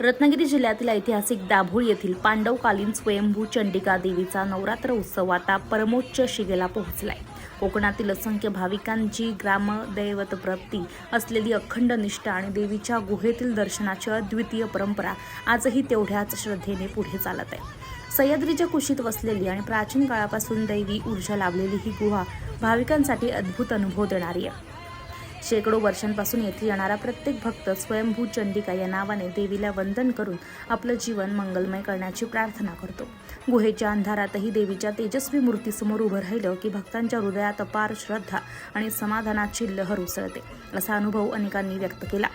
रत्नागिरी जिल्ह्यातील ऐतिहासिक दाभोळ येथील पांडवकालीन स्वयंभू चंडिका देवीचा नवरात्र उत्सव आता परमोच्च शिगेला पोहोचलाय. कोकणातील असंख्य भाविकांची ग्रामदैवतप्रप्ती असलेली अखंड निष्ठा आणि देवीच्या गुहेतील दर्शनाची अद्वितीय परंपरा आजही तेवढ्याच श्रद्धेने पुढे चालत आहे. सह्याद्रीच्या कुशीत वसलेली आणि प्राचीन काळापासून दैवी ऊर्जा लाभलेली ही गुहा भाविकांसाठी अद्भुत अनुभव देणारी आहे. शेकडो वर्षांपासून येथे येणारा प्रत्येक भक्त स्वयंभू चंडिका या नावाने देवीला वंदन करून आपलं जीवन मंगलमय करण्याची प्रार्थना करतो. गुहेच्या अंधारातही देवीच्या तेजस्वी मूर्तीसमोर उभं राहिलं की भक्तांच्या हृदयात अपार श्रद्धा आणि समाधानाची लहर उसळते असा अनुभव अनेकांनी व्यक्त केला.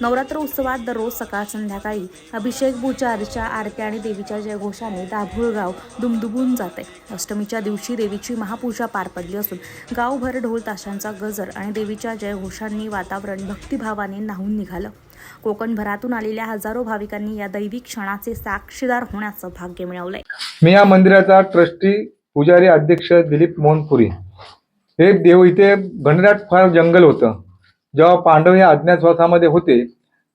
नवरात्र उत्सवात दररोज सकाळ संध्याकाळी अभिषेक पूजा अर्चा आरत्या आणि देवीच्या जयघोषाने दाभूळ गाव दुमदुमून जाते. अष्टमीच्या दिवशी देवीची महापूजा पार पडली असून गावभर ढोल ताशांचा गजर आणि देवीच्या जयघोषांनी वातावरण भक्तिभावाने न्हावून निघालं. कोकणभरातून आलेल्या हजारो भाविकांनी या दैवी क्षणाचे साक्षीदार होण्याचं भाग्य मिळवलंय. मी या मंदिराचा ट्रस्टी पुजारी अध्यक्ष दिलीप मोहनपुरी हे देव इथे घनदाट फार जंगल होतं. जेव्हा पांडव हे अज्ञातवासामध्ये होते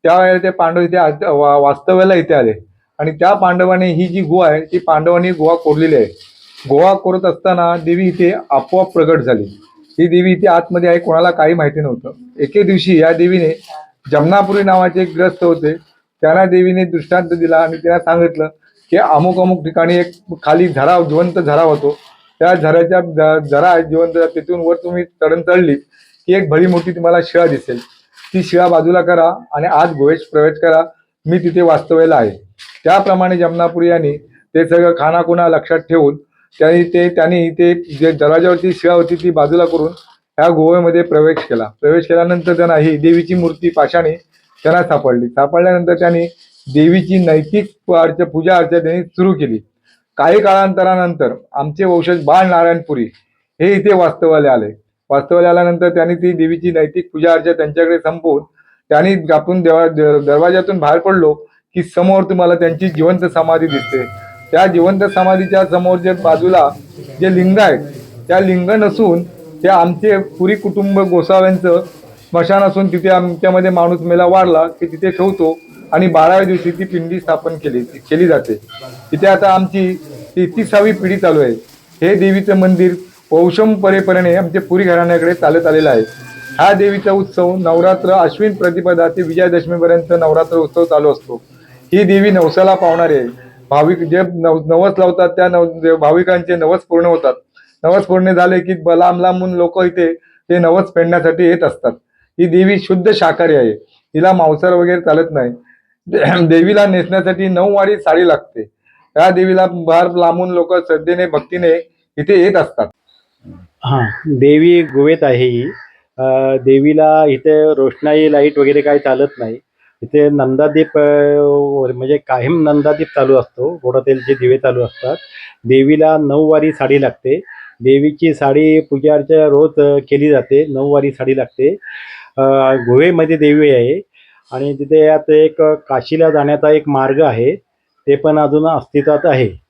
त्यावेळेला ते पांडव इथे वा- वास्तव्याला इथे आले. आणि त्या पांडवाने ही जी गुहा आहे ती पांडवांनी गुहा कोरलेली आहे. गुहा कोरत असताना देवी इथे आपोआप प्रगट झाली. ही देवी इथे आतमध्ये आहे कोणाला काही माहिती नव्हतं. एके दिवशी या देवीने जमनापुरी नावाचे एक ग्रस्त होते. त्यांना देवीने दृष्टांत दिला आणि त्यांना सांगितलं की अमुक अमुक ठिकाणी एक खाली झरा जिवंत झरा होतो. त्या झऱ्याच्या ज- झरा जिवंत तिथून वर तुम्ही चढण चढली की एक भली मोठी तुम्हाला शिळा दिसेल. ती शिळा बाजूला करा आणि आज गोवेश प्रवेश करा. मी तिथे वास्तव्याला आहे. त्याप्रमाणे जमनापुरी यांनी ते सगळं खानाखुणा लक्षात ठेवून त्यांनी ते त्यांनी ते जे दरवाजावरती शिळा होती ती बाजूला करून ह्या गोव्यामध्ये प्रवेश केला. प्रवेश केल्यानंतर त्यांना ही देवीची मूर्ती पाशाने त्यांना सापडली. सापडल्यानंतर त्यांनी देवीची नैतिक अर्च पूजा अर्चा त्यांनी सुरू केली. काही काळांतरानंतर आमचे वंशज बाळ नारायणपुरी हे इथे वास्तव्याला आले. वास्तव्याला आल्यानंतर त्यांनी ती देवीची नैतिक पूजा अर्चा त्यांच्याकडे संपवून त्यांनी आपण देवा द- दरवाजातून बाहेर पडलो की समोर तुम्हाला त्यांची जिवंत समाधी दिसते. त्या जिवंत समाधीच्या समोर जे बाजूला जे लिंग आहेत त्या लिंग नसून ते आमचे पुरी कुटुंब गोसाव्यांचं स्मशान असून तिथे आमच्यामध्ये माणूस मेला वाढला की तिथे ठेवतो आणि बाराव्या दिवशी ती पिंडी स्थापन केली केली जाते. तिथे आता आमची तेहतीसावी पिढी चालू आहे. हे देवीचं मंदिर वंशमपरेपरेने आमच्या पुरी घराण्याकडे चालत आलेलं आहे. हा देवीचा उत्सव नवरात्र अश्विन प्रतिपदा ते विजयादशमीपर्यंत नवरात्र उत्सव चालू असतो. ही देवी नवसाला पावणारी आहे. भाविक जे नव नवस लावतात त्या नव भाविकांचे नवस पूर्ण होतात. नवस पूर्ण झाले की ब- लांब लांबून लोक इथे ते नवस फेडण्यासाठी येत असतात. ही देवी शुद्ध शाकाहारी आहे. तिला मांसार वगैरे चालत नाही. दे- देवीला नेसण्यासाठी नऊवारी साडी लागते. त्या देवीला फार लांबून लोक श्रद्धेने भक्तीने इथे येत असतात. हां देवी गोवेत आहे ही. देवीला इथे रोषणाई लाइट वगैरे काही चालत नाही. इथे नंदादीप अं, म्हणजे कायम नंदादीप चालू असतो. गोडतेलचे दिवे चालू असतात. देवीला नऊवारी साडी लागते. देवीची साडी पूजा अर्चा रोज केली जाते. नऊवारी साडी लागते. अं, गुहेमध्ये देवी आहे. आणि तिथे आता एक काशीला जाण्याचा एक मार्ग आहे. ते पण अजून अस्तित्वात आहे.